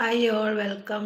Hi all welcome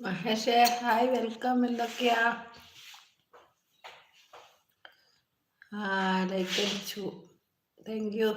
മഹേഷേ hi welcome. എന്തൊക്കെയാ? Like അടിച്ചു താങ്ക് യു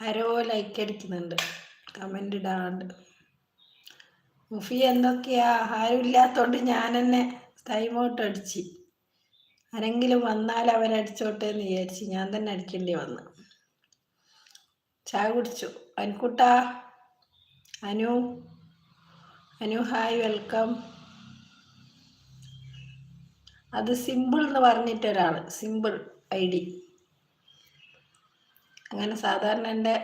ആരോ ലൈക്ക് അടിക്കുന്നുണ്ട് കമന്റ് ഇടാണ്ട്. മുഫി എന്തൊക്കെയാ? ആരും ഇല്ലാത്തോണ്ട് ഞാൻ തന്നെ ടൈമൗട്ട് അടിച്ച്. ആരെങ്കിലും വന്നാൽ അവരടിച്ചോട്ടെ എന്ന് വിചാരിച്ച് ഞാൻ തന്നെ അടിക്കേണ്ടി വന്നു. ചായ കുടിച്ചു. അനുക്കുട്ടാ അനു? Anu hi welcome. അത് സിമ്പിൾ എന്ന് പറഞ്ഞിട്ട് ഒരാൾ സിമ്പിൾ ഐ ഡി. അങ്ങനെ സാധാരണ എന്റെ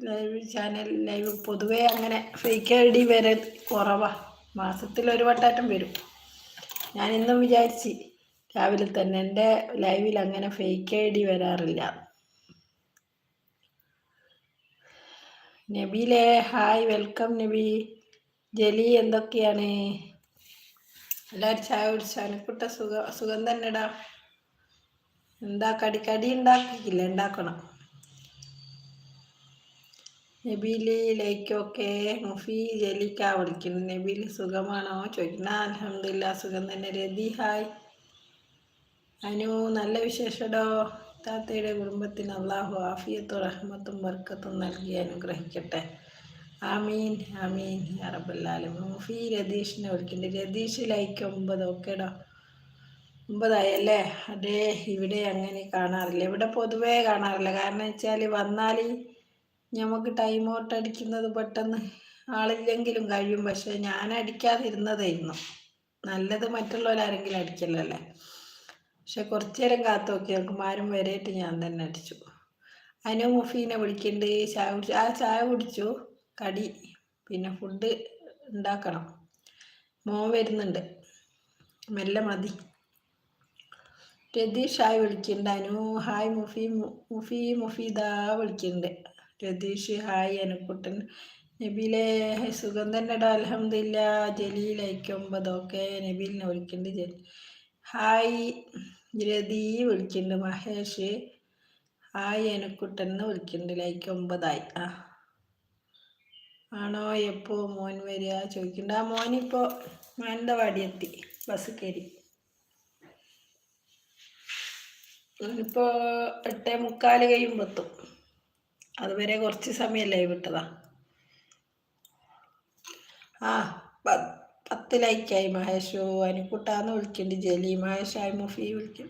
ലൈവ് ചാനൽ ലൈവ് പൊതുവേ അങ്ങനെ ഫേക്ക് ഐ ഡി വരെ കുറവാണ് മാസത്തിൽ ഒരു വട്ടാറ്റം വരും. ഞാൻ ഇന്നും വിചാരിച്ച് രാവിലെ തന്നെ എന്റെ ലൈവിൽ അങ്ങനെ ഫേക്ക് ഐ ഡി വരാറില്ല. നബീലേ ഹായ് വെൽക്കം നബി. ജലി എന്തൊക്കെയാണ്? എല്ലാവരും ചായ കുടിച്ചു അനക്കുട്ട സുഖ സുഖം തന്നെടാ. എന്താ കടി കടി ഉണ്ടാക്കിയില്ല? ഉണ്ടാക്കണം. നബീൽ ലൈക്കൊക്കെ മുഫി ജലിക്ക വിളിക്കുന്നു. നബീൽ സുഖമാണോ? ചോദിക്കുന്ന. അലഹമില്ല സുഖം തന്നെ. രതി ഹായ്. അനു നല്ല വിശേഷടോ? താത്തയുടെ കുടുംബത്തിന് അള്ളാഹു ആഫിയത്തും റഹ്മത്തും വർക്കത്തും നൽകി അനുഗ്രഹിക്കട്ടെ. ആമീൻ ആമീൻ. അറബല്ലാലും മുഫി രതീഷിനെ വിളിക്കുന്നുണ്ട് രതീഷ് ലൈക്ക് ഒമ്പത് ഓക്കേടാ. ഒമ്പതായല്ലേ? അതെ ഇവിടെ അങ്ങനെ കാണാറില്ല. ഇവിടെ പൊതുവേ കാണാറില്ല. കാരണം വെച്ചാൽ വന്നാൽ നമുക്ക് ടൈം ഔട്ട് അടിക്കുന്നത് പെട്ടെന്ന് ആളില്ലെങ്കിലും കഴിയും. പക്ഷെ ഞാൻ അടിക്കാതിരുന്നതായിരുന്നു. നല്ലത് മറ്റുള്ളവരാരെങ്കിലും അടിക്കലല്ലേ? പക്ഷെ കുറച്ചു നേരം കാത്തു നോക്കി ആരും വരെയിട്ട് ഞാൻ തന്നെ അടിച്ചു. അനു മുഫീനെ വിളിക്കുന്നുണ്ട് ചായ കുടിച്ചു ആ ചായ കുടിച്ചു. കടി പിന്നെ ഫുഡ് ഉണ്ടാക്കണം മോൻ വരുന്നുണ്ട്. മെല്ലെ മതി. രതീഷ് ഹായ് വിളിക്കുന്നുണ്ട് അനു ഹായ് മുഫി മുഫി മുഫീദ വിളിക്കുന്നുണ്ട് രതീഷ് ഹായ് അനുക്കുട്ടൻ. നബീലെ സുഖം തന്നെ അലഹമില്ല ജലീൽ ഒമ്പത് ഓക്കെ നബീലിനെ വിളിക്കുന്നുണ്ട് ജലീൽ ഹായ് രതി വിളിക്കുന്നുണ്ട് മഹേഷ് ഹായ് എനക്കുട്ടെന്ന് വിളിക്കുന്നുണ്ട് ലൈക്ക് ഒമ്പതായി. ആ. ആണോ? എപ്പോ മോൻ വരിക? ചോദിക്കണ്ട. ആ മോനിപ്പോ മാനന്തവാടി എത്തി ബസ് കയറി. ഇപ്പോ എട്ടേ മുക്കാൽ കഴിയുമ്പെത്തും. അതുവരെ കുറച്ച് സമയമല്ലേ വിട്ടതാ. ആ പത്ത് ലൈക്കായി മഹേഷു. അനുക്കുട്ടാന്ന് വിളിക്കുന്നുണ്ട് ജലി മഹേഷായി മുഫി വിളിക്കും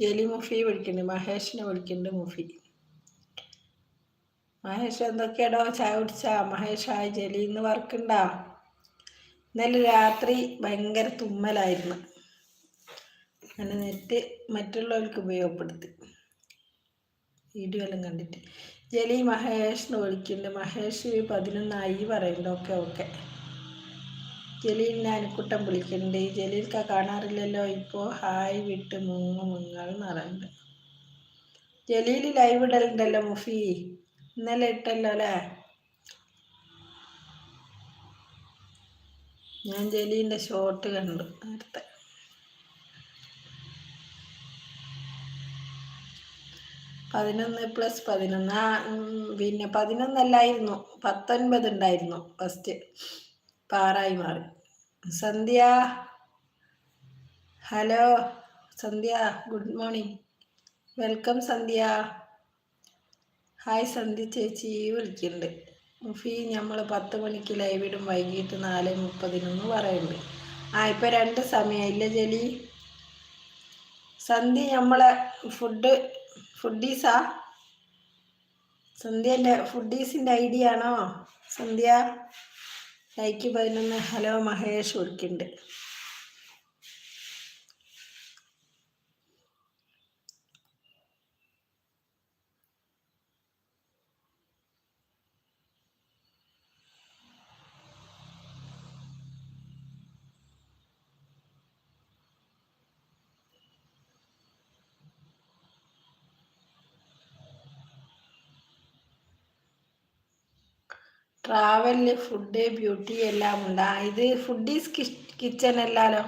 ജലി മുഫി വിളിക്കുന്നുണ്ട് മഹേഷിനെ വിളിക്കുന്നുണ്ട് മുഫി. മഹേഷ് എന്തൊക്കെയാടോ ചായ കുടിച്ചാ? മഹേഷായി ഇന്ന് വർക്കുണ്ടാ? ഇന്നലെ രാത്രി ഭയങ്കര തുമ്മലായിരുന്നു. അങ്ങനെ നെറ്റ് മറ്റുള്ളവർക്ക് ഉപയോഗപ്പെടുത്തി. വീഡിയോ എല്ലാം കണ്ടിട്ട്. ജലി മഹേഷിന് വിളിക്കുന്നുണ്ട്. മഹേഷ് പതിനൊന്നായി പറയുന്നുണ്ട്. Okay okay. ജലീലിനെ അനുക്കുട്ടം വിളിക്കുന്നുണ്ട്. ജലീൽക്ക കാണാറില്ലല്ലോ. ഇപ്പോൾ ഹായ് വിട്ട് മുങ്ങു മുങ്ങൾ നിറണ്ട് ജലീൽ ലൈവ് ഇടലുണ്ടല്ലോ മുഫി. ഇന്നലെ ഇട്ടല്ലോ അല്ലേ? ഞാൻ ജലീന്റെ ഷോട്ട് കണ്ടു നേരത്തെ. പതിനൊന്ന് പ്ലസ് പതിനൊന്ന്. ആ പിന്നെ പതിനൊന്നല്ലായിരുന്നു. പത്തൊൻപത് ഉണ്ടായിരുന്നു ഫസ്റ്റ് പാറായി മാറി. Sandhya hello Sandhya good morning welcome Sandhya. Hi Sandhya ചേച്ചി വിളിക്കുന്നുണ്ട് മുഫി നമ്മൾ പത്ത് മണിക്ക് ലൈവ് ഇടും വൈകിട്ട് നാല് മുപ്പതിനൊന്ന് പറയുന്നുണ്ട് ആ ഇപ്പം രണ്ട് സമയമില്ല ജലി? സന്ധ്യ നമ്മളെ ഫുഡ് ഫുഡീസാ സന്ധ്യന്റെ ഫുഡീസിന്റെ ഐഡിയ ആണോ? സന്ധ്യ ലൈക്ക് പതിനൊന്ന്. ഹലോ മഹേഷ് വിളിക്കുന്നുണ്ട് ട്രാവലിൽ ഫുഡ് ബ്യൂട്ടി എല്ലാം ഉണ്ട്. ഇത് ഫുഡീസ് കിച്ചൺ അല്ലാലോ?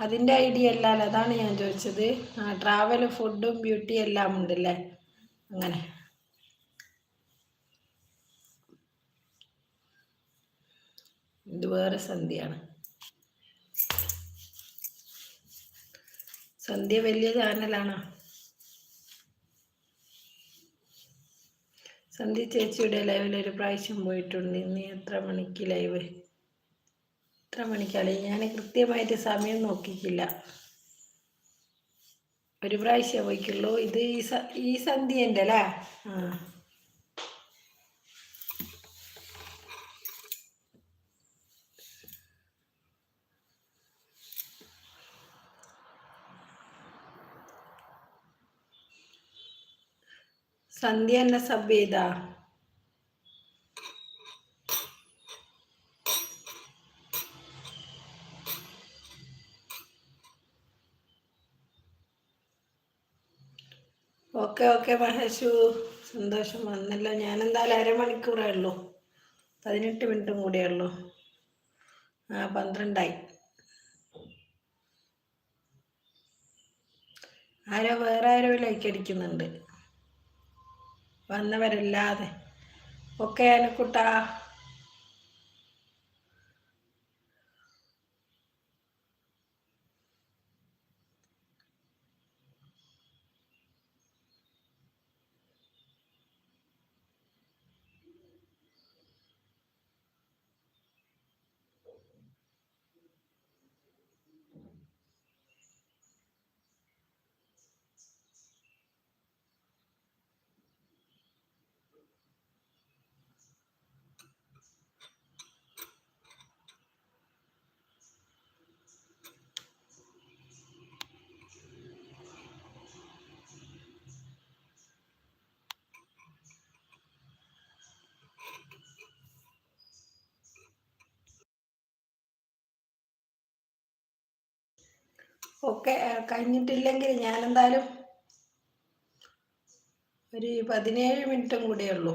അതിന്റെ ഐഡിയ അല്ലാലോ? അതാണ് ഞാൻ ചോദിച്ചത്. ആ ട്രാവൽ ഫുഡും ബ്യൂട്ടി എല്ലാം ഉണ്ടല്ലേ? അങ്ങനെ. ഇത് വേറെ സന്ധ്യയാണ്. സന്ധ്യ വലിയ ചാനലാണോ സന്ധ്യ ചേച്ചിയുടെ ലൈവിൽ ഒരു പ്രാവശ്യം പോയിട്ടുണ്ട്. ഇന്ന് എത്ര മണിക്ക് ലൈവ് എത്ര മണിക്കാണ് ഞാൻ കൃത്യമായിട്ട് സമയം നോക്കിക്കില്ല ഒരു പ്രാവശ്യം പോയിക്കുള്ളൂ. ഇത് ഈ ഈ സന്ധ്യന്റെ അല്ലേ? ആ. സന്ധ്യ എന്നെ സബ് ചെയ്താ ഓക്കെ ഓക്കെ മഹേഷു. സന്തോഷം വന്നല്ലോ. ഞാൻ എന്തായാലും അരമണിക്കൂറേ ഉള്ളൂ പതിനെട്ട് മിനിറ്റും കൂടിയേ ഉള്ളൂ ആ പന്ത്രണ്ടായി. ആരോ വേറെ ആരോ ലൈക്ക് അടിക്കുന്നുണ്ട്. വന്നവരല്ലാതെ. ഒക്കെ അനുക്കുട്ടാ ഒക്കെ കഴിഞ്ഞിട്ടില്ലെങ്കിൽ ഞാനെന്തായാലും ഒരു പതിനേഴ് മിനിറ്റും കൂടെ ഉള്ളൂ.